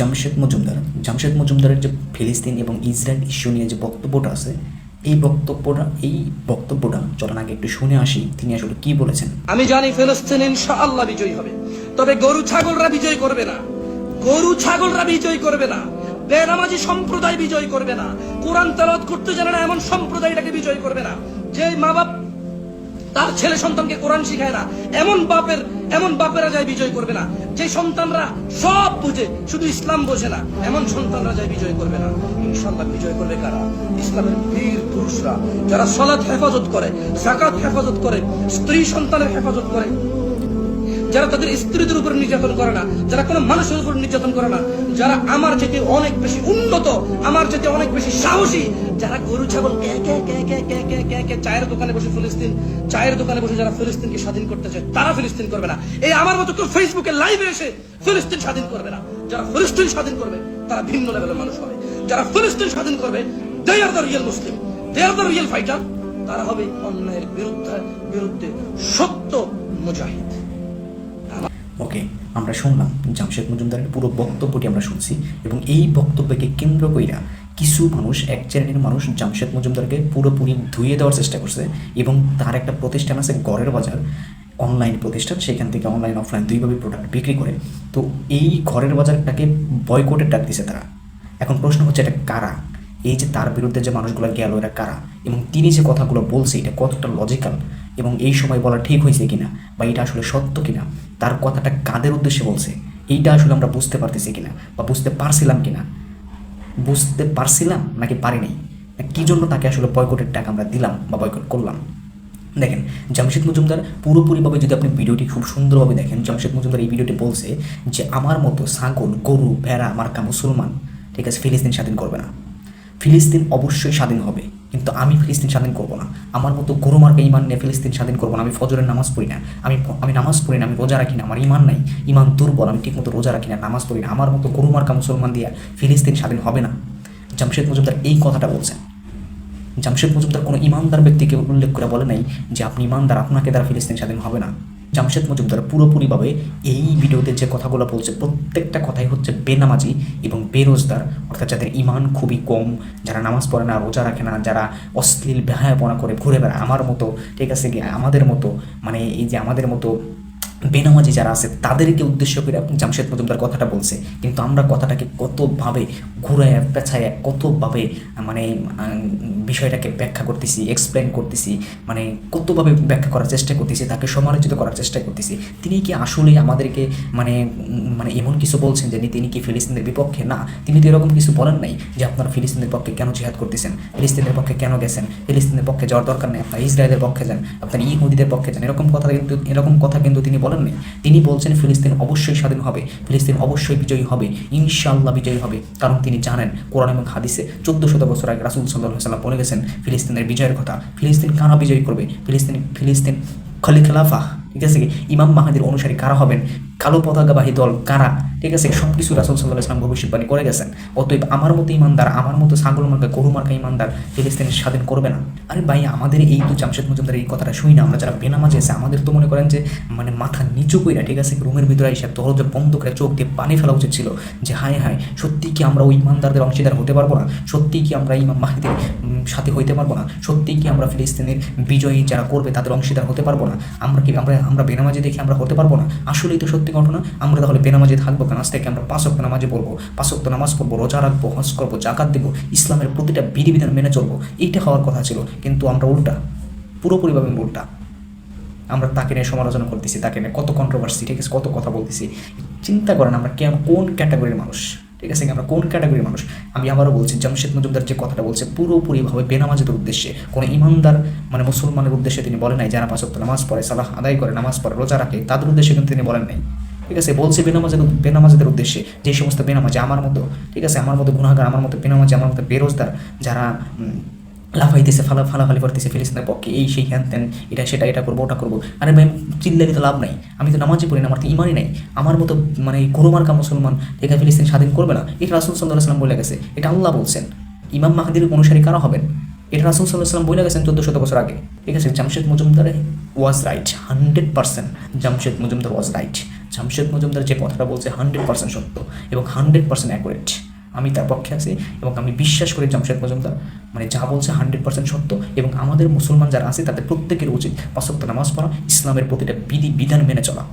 জামশেদ মজুমদার। জামশেদ মজুমদারের যে ফিলিস্তিন এবং ইসরায়েল ইস্যু নিয়ে যে বক্তব্যটা আছে, এই বক্তব্যটা এই বক্তব্যটা চলেন আগে একটু শুনে আসি, তিনি আসলে কি বলেছেন। আমি জানি ফিলিস্তিন ইনশাআল্লাহ বিজয়ী হবে, তবে গরু ছাগলরা বিজয় করবে না। গরু ছাগলরা বিজয় করবে না, বেনামাজি সম্প্রদায় বিজয় করবে না। কোরআন তেলাওয়াত করতে জানে না, এমন সম্প্রদায়টাকে বিজয় করবে না যে মা বাপ তার ছেলে সন্তানকে কোরআন শিখায় না। এমন বাপের, এমন বাপেরা যায় বিজয় করবে না। যে সন্তানরা সব বুঝে, শুধু ইসলাম বোঝে না, এমন সন্তানরা যায় বিজয় করবে না। ইনশাল্লাহ বিজয় করবে কারা? ইসলামের বীর পুরুষরা। যারা সলাৎ হেফাজত করে জাকাত হেফাজত করে, স্ত্রী সন্তানের হেফাজত করে যারা তাদের স্ত্রীদের উপর নির্যাতন করে না, যারা কোনো মানুষের উপর নির্যাতন করে না, যারা আমার যেতে অনেক বেশি উন্নত, আমার যেতে অনেক বেশি সাহসী, যারা গরু, ছাগল চায়ের দোকানে বসে ফিলিস্তিন, চায়ের দোকানে বসে যারা ফিলিস্তিনকে স্বাধীন করতে চায়, তারা ফিলিস্তিন করবে না। এই আমার মতো কেউ ফেসবুকে লাইভে এসে ফিলিস্তিন স্বাধীন করবে না। যারা ফিলিস্তিন স্বাধীন করবে, তারা ভিন্ন লেভেলের মানুষ হবে। যারা ফিলিস্তিন স্বাধীন করবে they are the real Muslim they are the real fighter তারা হবে অন্যায়ের বিরুদ্ধে বিরুদ্ধে সত্য মুজাহিদ। ওকে আমরা শুনলাম। জামশেদ মজুমদারের পুরো বক্তব্যটি আমরা শুনছি এবং এই বক্তব্যকে কেন্দ্র কইরা কিছু মানুষ, এক শ্রেণির মানুষ জামশেদ মজুমদারকে পুরোপুরি ধুয়ে দেওয়ার চেষ্টা করছে এবং তার একটা প্রতিষ্ঠান আছে গড়ের বাজার। অনলাইন প্রতিষ্ঠান, সেখান থেকে অনলাইন, অফলাইন দুইভাবে প্রোডাক্ট বিক্রি করে। তো এই ঘরের বাজারটাকে বয়কটের ডাক দিছে তারা। এখন প্রশ্ন হচ্ছে, এটা কারা? এই যে তার বিরুদ্ধে যে মানুষগুলো গেল, এরা কারা? এবং তিনি যে কথাগুলো বলছে, এটা কতটা লজিক্যাল এবং এই সময় বলা ঠিক হয়েছে কিনা? বা এটা আসলে সত্য কিনা? তার কথাটা কাদের উদ্দেশ্যে বলছে? এইটা আসলে আমরা বুঝতে পারতেছি কিনা বা বুঝতে পারছিলাম কিনা? বুঝতে পারছিলাম নাকি পারিনি? কী জন্য তাকে আসলে বয়কটের টাকা আমরা দিলাম বা বয়কট করলাম? দেখেন, জামশেদ মজুমদার পুরোপুরিভাবে যদি আপনি ভিডিওটি খুব সুন্দরভাবে দেখেন, জামশেদ মজুমদার এই ভিডিওটি বলছে যে, আমার মতো ছাগল, গরু, ভেড়া, মার্কা, মুসলমান, ঠিক আছে, ফিলিস্তিন স্বাধীন করবে না। ফিলিস্তিন অবশ্যই স্বাধীন হবে। কিন্তু আমি ফিলিস্তিন স্বাধীন করব না। আমার মতো গরু মার্কা ইমান নিয়ে ফিলিস্তিন স্বাধীন করব না। আমি ফজরের নামাজ পড়ি না। আমি আমি নামাজ পড়ি না, আমি রোজা রাখি না। আমার ইমান নাই। ইমান দুর্বল, আমি ঠিকমতো রোজা রাখি না, নামাজ পড়ি না। আমার মতো গরু মার্কা মুসলমান দিয়ে ফিলিস্তিন স্বাধীন হবে না। জামশেদ মজুমদার এই কথাটা বলছেন। জামশেদ মজুমদার কোনো ইমানদার ব্যক্তিকে উল্লেখ করে বলে নাই যে আপনি ইমানদার আপনাকে দ্বারা ফিলিস্তিন স্বাধীন হবে না। জামশেদ মজুমদার পুরোপুরিভাবে এই ভিডিওতে যে কথাগুলো বলছে, প্রত্যেকটা কথাই হচ্ছে বেনামাজি এবং বেরোজগার। অর্থাৎ যাদের ইমান খুবই কম, যারা নামাজ পড়ে না, রোজা রাখে না, যারা অশ্লীল বেহায়াপনা করে ঘুরে বেড়ায়, আমার মতো, ঠিক আছে কি আমাদের মতো মানে এই যে আমাদের মতো বেনামাজি যারা আছে, তাদেরকে উদ্দেশ্য করে জামশেদ মজুমদার কথাটা বলছে। কিন্তু আমরা কথাটাকে কতভাবে ঘুরায় পেছায় কতভাবে মানে বিষয়টাকে ব্যাখ্যা করতেছি এক্সপ্লেন করতেছি মানে কতভাবে ব্যাখ্যা করার চেষ্টা করতেছি, তাকে সমালোচিত করার চেষ্টা করতেছি, তিনি কি আসলে আমাদেরকে মানে মানে এমন কিছু বলছেন যে তিনি কি ফিলিস্তিনের বিপক্ষে? না, তিনি তো এরকম কিছু বলেন নাই যে আপনারা ফিলিস্তিনের পক্ষে কেন জিহাদ করতেছেন? ফিলিস্তিনের পক্ষে কেন গেছেন? ফিলিস্তিনের পক্ষে যাওয়ার দরকার নেই, আপনার ইসরায়েলের পক্ষে যান, আপনার ইহুদিদের পক্ষে যান, এরকম কথা কিন্তু, এরকম কথা কিন্তু তিনি বলেন নাই। তিনি বলছেন, ফিলিস্তিন অবশ্যই স্বাধীন হবে, ফিলিস্তিন অবশ্যই বিজয়ী হবে ইনশাল্লাহ বিজয়ী হবে। কারণ তিনি জানেন, কোরআন এবং হাদিসে চোদ্দ শত বছর আগে রাসুল সাল্লাহ সাল্লাম বলে গেছেন, ফিলিস্তিনের বিজয়ের কথা, ফিলিস্তিন কারা বিজয়ী করবে? ফিলিস্তিন ফিলিস্তিন খলি খেলাফা, ঠিক আছে ইমাম মাহাদির অনুসারী কারা হবেন? কালো পতাকাবাহী দল কারা? ঠিক আছে? সব কিছু রাসুল সাল্লাহ ইসলাম ভবিষ্যৎবাণী করে গেছেন। অতএব আমার মতো ইমানদার, আমার মতো ছাগল মার্কা, গরু মার্কা ইমানদার ফিলিস্তিনের স্বাধীন করবে না। আরে ভাই, আমাদের এই তো জামশেদ মজুমদার এই কথাটা শুই না। আমরা যারা বেনামাজি আছে, আমাদের তো মনে করেন যে মানে মাথা নিচু কইরা, ঠিক আছে, রুমের ভিতরে এসে দরজা বন্ধ করে চোখ দিয়ে পানি ফেলা উচিত ছিল যে, হায় হায়, সত্যি কি আমরা ওই ইমানদারদের অংশীদার হতে পারব না? সত্যি কি আমরা ইমাম মাহিদের সাথে হইতে পারব না? সত্যি কি আমরা ফিলিস্তিনের বিজয়ী যারা করবে, তাদের অংশীদার হতে পারব না? আমরা কি, আমরা আমরা বেনামাজি দেখে আমরা হতে পারব না? আসলেই তো সত্যি ঘটনা। আমরা তাহলে বেনামাজি থাকব কেন আজ থেকে আমরা পাঁচক্ত নামাজে পড়ব। পাঁচক্ত নামাজ পড়ব, রোজা রাখব, হজ করব জাকাত দেবো, ইসলামের প্রতিটা বিধিবিধান মেনে চলবো। এইটা হওয়ার কথা ছিল। কিন্তু আমরা উল্টা, পুরোপুরিভাবে উল্টা। আমরা তাকে নিয়ে সমালোচনা করতেছি, তাকে নিয়ে কত কন্ট্রোভার্সি ঠিক আছে? কত কথা বলতেছি। চিন্তা করেন আমরা কেমন কোন ক্যাটাগরির মানুষ? ঠিক আছে? আমরা কোন ক্যাটাগরির মানুষ? আমি আবারও বলছি, জামশেদ মজুমদার যে কথাটা বলছে, পুরোপুরিভাবে বেনামাজের উদ্দেশ্যে। কোনো ইমানদার মানে মুসলমানের উদ্দেশ্যে তিনি বলেন নাই যারা পাঁচ নামাজ পড়ে, সালাহ আদায় করে, নামাজ পড়ে, রোজা রাখে। তাদের উদ্দেশ্যে কিন্তু তিনি বলেন নাই। ঠিক আছে? বলছে বেনামাজের বেনামাজিদের উদ্দেশ্যে যে সমস্ত বেনামাজি আমার মতো, ঠিক আছে? আমার মতো গুণাগার আমার মতো বেনামাজি, আমার মতো বেরোজদার যারা লাফাইতেছে, ফালা, ফালাফালি করতেছে ফিলিস্তিনের পক্ষে, এই সেই হ্যান ত্যান এটা সেটা, এটা করব, ওটা করব। আরে ভাই চিল্লানি তো লাভ নাই। আমি তো নামাজই পড়ি না, আমার তো ইমানই নাই। আমার মতো মানে গরুমার্কা মুসলমান আছে ফিলিস্তিন স্বাধীন করবে না। এটা রাসুল সাল্লাহ বলে গেছে। এটা আল্লাহ বলছেন। ইমাম মাহাদির অনুসারী কারা হবেন? এটা রাসুল সাল্লাহ বলে গেছেন চোদ্দ শত বছর আগে। ঠিক আছে? Jamshed Majumdar was right hundred percent Jamshed Majumdar was right Jamshed Majumdar যে কথাটা বলছে হান্ড্রেড পার্সেন্ট সত্য এবং হান্ড্রেড পার্সেন্ট অ্যাকুরেট। আমি তার পক্ষে আছি এবং আমি বিশ্বাস করি জামশেদ মজুমদার মানে যা বলছে হান্ড্রেড পার্সেন্ট সত্য এবং আমাদের মুসলমান যারা আছে তাদের প্রত্যেকের উচিত পাঁচক্ত নামাজ পড়া, ইসলামের প্রতিটা বিধি বিধান মেনে চলা।